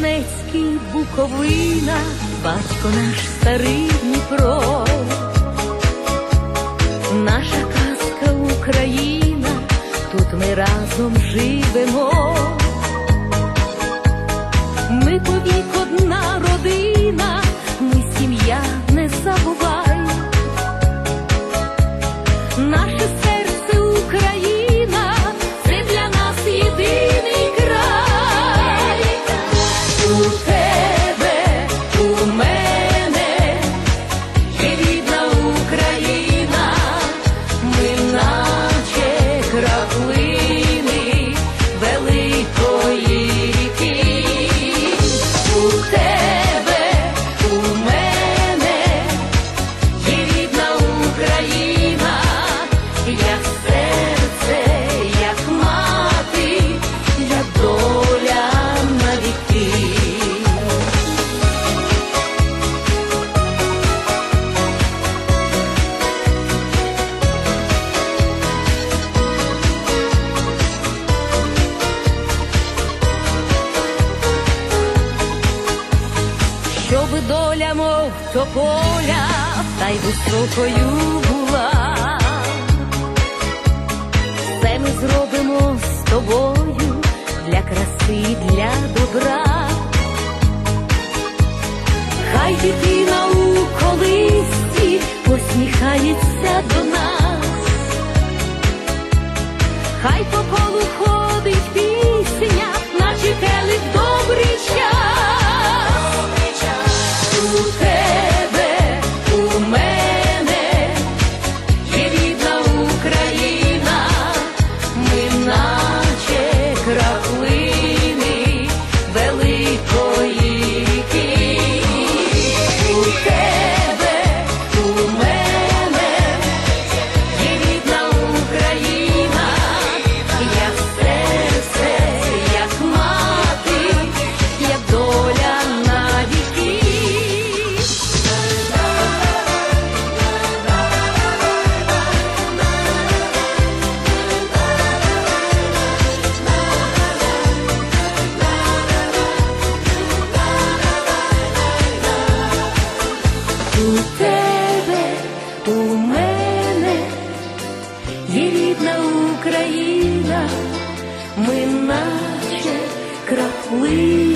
Донецький Буковина, батько наш старий Дніпро, наша казка Україна, тут ми разом живемо. Ми повік одна родина, ми сім'я не забувай. Наше Щоб доля, мов тополя, та й високою була. Все ми зробимо рідна Україна, ми наче крапли.